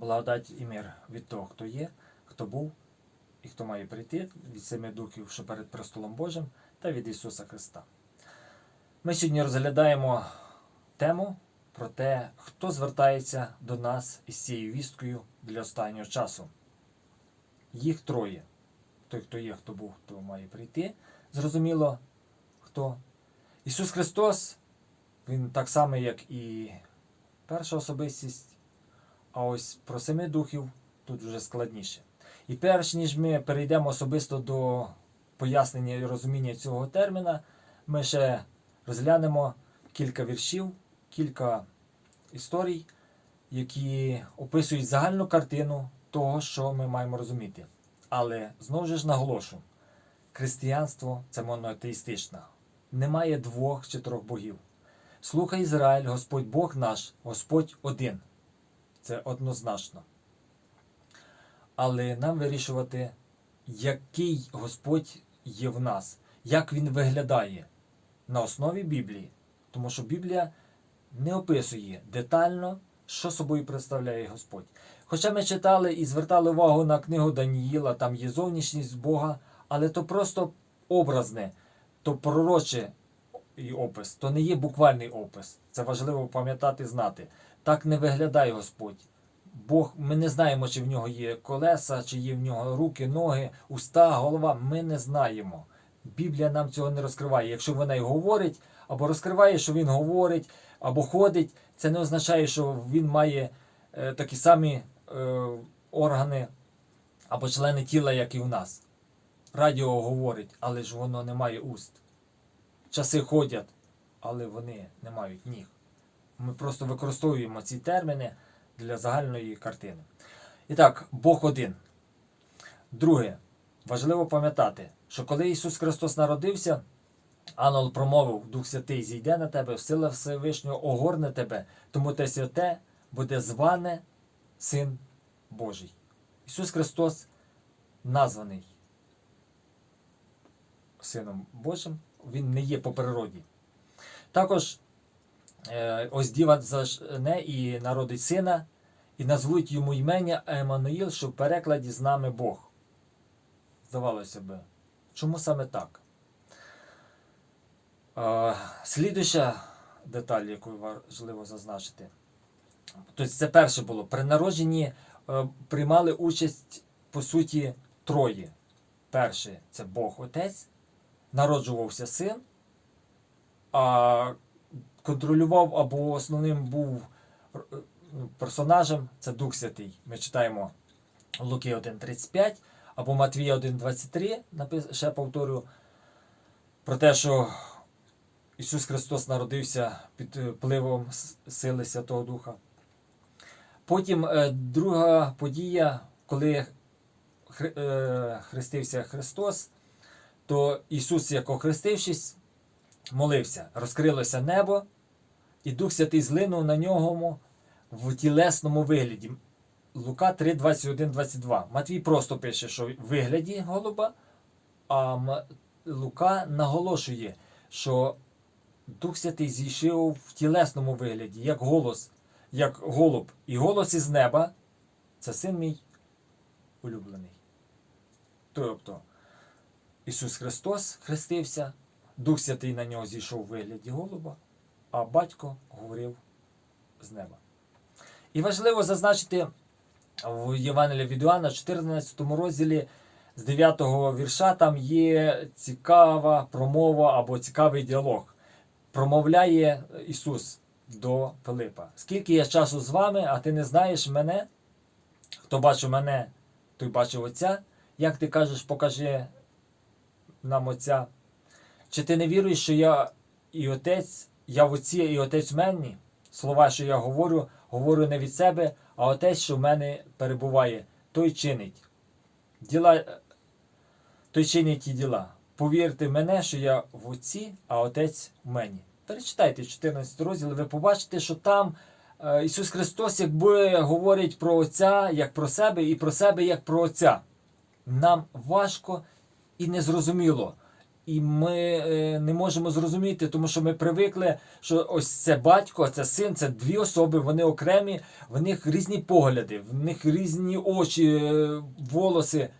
Благодать і мир від того, хто є, хто був і хто має прийти, від семи духів, що перед престолом Божим, та від Ісуса Христа. Ми сьогодні розглядаємо тему про те, хто звертається до нас із цією вісткою для останнього часу. Їх троє. Той, хто є, хто був, хто має прийти. Зрозуміло, хто. Ісус Христос, Він так само, як і перша особистість, а ось про семи духів тут вже складніше. І перш ніж ми перейдемо особисто до пояснення і розуміння цього терміна, ми ще розглянемо кілька віршів, кілька історій, які описують загальну картину того, що ми маємо розуміти. Але знову ж наголошу, християнство це монотеїстичне. Немає двох чи трьох богів. Слухай Ізраїль, Господь Бог наш, Господь один. Це однозначно. Але нам вирішувати, який Господь є в нас, як він виглядає на основі Біблії. Тому що Біблія не описує детально, що собою представляє Господь. Хоча ми читали і звертали увагу на книгу Даніїла, там є зовнішність Бога, але то просто образне, то пророче опис, то не є буквальний опис. Це важливо пам'ятати, знати. Так не виглядає Господь. Бог, ми не знаємо, чи в нього є колеса, чи є в нього руки, ноги, уста, голова. Ми не знаємо. Біблія нам цього не розкриває. Якщо вона й говорить, або розкриває, що він говорить, або ходить, це не означає, що він має е, такі самі е, органи або члени тіла, як і в нас. Радіо говорить, але ж воно не має уст. Часи ходять, але вони не мають ніг. Ми просто використовуємо ці терміни для загальної картини. І так, Бог один. Друге, важливо пам'ятати, що коли Ісус Христос народився, ангел промовив, Дух Святий зійде на тебе, сила Всевишнього огорне тебе, тому те святе буде зване Син Божий. Ісус Христос названий Сином Божим, Він не є по природі. Також ось діва зажне і народить сина, і назвуть йому імення Еммануїл, що в перекладі з нами Бог. Здавалося би, чому саме так? Е, слідуща деталь, яку важливо зазначити. Тобто це перше було. При народженні е, приймали участь, по суті, троє. Перше це Бог Отець, народжувався син, а контролював або основним був е, персонажем це Дух Святий. Ми читаємо Луки 1.35 або Матвія 1.23, напис- ще повторю, про те, що Ісус Христос народився під е, впливом сили Святого Духа. Потім е, друга подія, коли хрестився Христос, то Ісус, як охрестившись, молився, розкрилося небо, і Дух Святий злинув на нього в тілесному вигляді. Лука 3, 21, 22. Матвій просто пише, що в вигляді голуба, а Лука наголошує, що Дух Святий зійшов в тілесному вигляді, як голос, як голуб. І голос із неба це син мій улюблений. Тобто Ісус Христос хрестився, Дух Святий на нього зійшов у вигляді голуба, а батько говорив з неба. І важливо зазначити в Євангелії від Іоанна, 14 розділі з 9 вірша, там є цікава промова або цікавий діалог. Промовляє Ісус до Пилипа. Скільки я часу з вами, а ти не знаєш мене? Хто бачив мене, той бачив Отця. Як ти кажеш, покажи нам Отця. Чи ти не віруєш, що я і Отець, я в Отці і Отець в мені? Слова, що я говорю, говорю не від себе, а Отець, що в мене перебуває, той чинить. Діла, той чинить ті діла. Повірте в мене, що я в Отці, а Отець в мені. Перечитайте 14 розділ, ви побачите, що там е, Ісус Христос якби говорить про Отця як про себе, і про себе як про Отця. Нам важко і незрозуміло. І ми е, не можемо зрозуміти, тому що ми привикли, що ось це батько, це син, це дві особи, вони окремі, в них різні погляди, в них різні очі, е, волоси.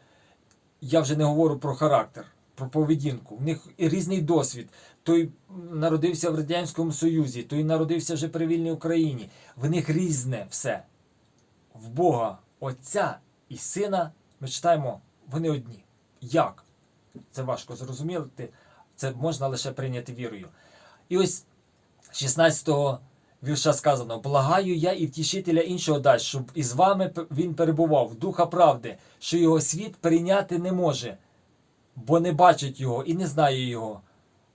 Я вже не говорю про характер, про поведінку. В них різний досвід. Той народився в Радянському Союзі, той народився вже при вільній Україні. В них різне все. В Бога Отця і Сина ми читаємо, вони одні. Як? Це важко зрозуміти. Це можна лише прийняти вірою. І ось 16-го вірша сказано: Благаю я і втішителя іншого дасть, щоб із вами він перебував, духа правди, що його світ прийняти не може, бо не бачить його і не знає його.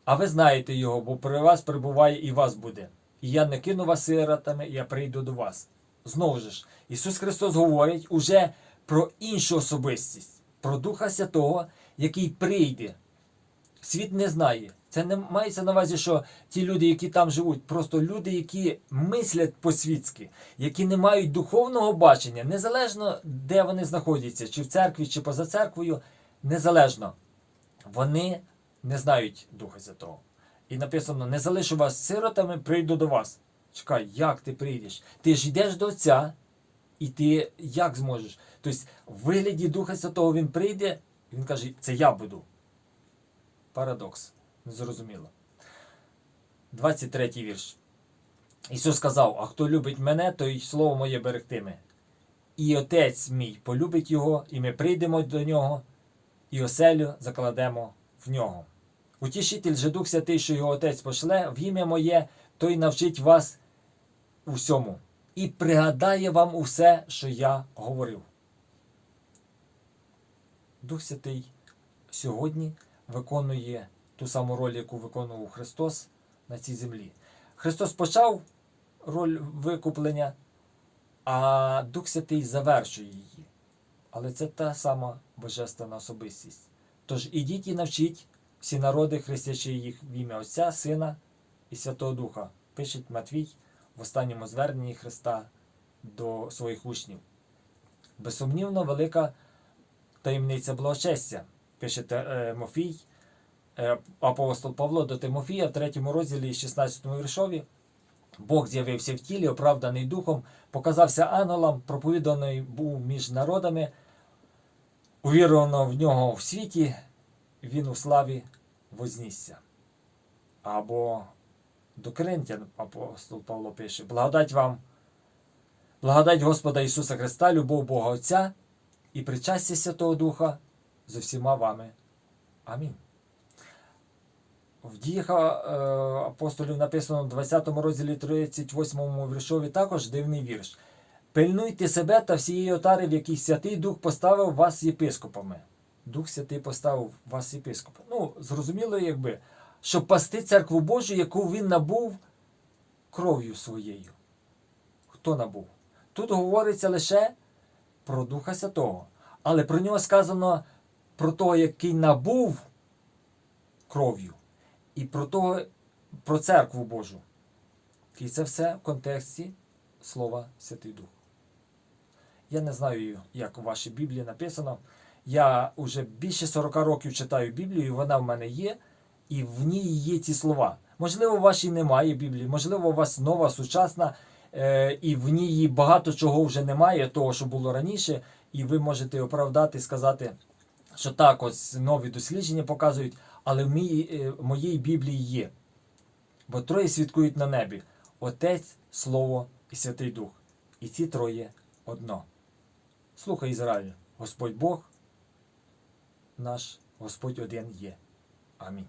А ви знаєте його, бо при вас перебуває і вас буде. І я не кину вас сиротами, я прийду до вас. Знову ж, Ісус Христос говорить уже про іншу особистість, про Духа Святого, який прийде. Світ не знає. Це не мається на увазі, що ті люди, які там живуть, просто люди, які мислять по-світськи, які не мають духовного бачення, незалежно де вони знаходяться, чи в церкві, чи поза церквою, незалежно. Вони не знають Духа Святого. І написано: не залишу вас сиротами, прийду до вас. Чекай, як ти прийдеш? Ти ж йдеш до Отця, і ти як зможеш? Тобто, в вигляді Духа Святого він прийде, він каже, це я буду. Парадокс. Незрозуміло. 23 вірш. Ісус сказав: А хто любить мене, той слово моє берегтиме. І отець мій полюбить його, і ми прийдемо до нього, і оселю закладемо в нього. Утішитель же Дух Святий, що його Отець пошле, в ім'я моє, той навчить вас усьому і пригадає вам усе, що я говорив. Дух Святий сьогодні виконує ту саму роль, яку виконував Христос на цій землі. Христос почав роль викуплення, а Дух Святий завершує її. Але це та сама божественна особистість. Тож ідіть і навчіть всі народи, хрестячи їх в ім'я Отця, Сина і Святого Духа, пише Матвій в останньому зверненні Христа до своїх учнів. Безсумнівно, велика таємниця благочестя, пише Тимофій, е, апостол Павло до Тимофія в 3 розділі 16 віршові. Бог з'явився в тілі, оправданий духом, показався ангелам, проповіданий був між народами, увіровано в нього в світі, він у славі вознісся. Або до Коринтян апостол Павло пише: Благодать вам, благодать Господа Ісуса Христа, любов Бога Отця і причастя Святого Духа з усіма вами. Амінь. В діях е, апостолів написано в 20 розділі 38 віршові також дивний вірш. Пильнуйте себе та всієї отари, в якій Святий Дух поставив вас єпископами. Дух Святий поставив вас єпископами. Ну, зрозуміло, якби, щоб пасти церкву Божу, яку він набув кров'ю своєю. Хто набув? Тут говориться лише про Духа Святого. Але про нього сказано про того, який набув кров'ю, і про того, про церкву Божу. І це все в контексті слова Святий Дух. Я не знаю, як у вашій Біблії написано. Я вже більше 40 років читаю Біблію, вона в мене є, і в ній є ці слова. Можливо, у вашій немає Біблії, можливо, у вас нова, сучасна, і в ній багато чого вже немає, того, що було раніше, і ви можете оправдати, сказати, що так, ось нові дослідження показують, але в мій, е, моїй Біблії є. Бо троє свідкують на небі: Отець, Слово і Святий Дух. І ці троє одно. Слухай Ізраїль, Господь Бог наш, Господь один є. Амінь.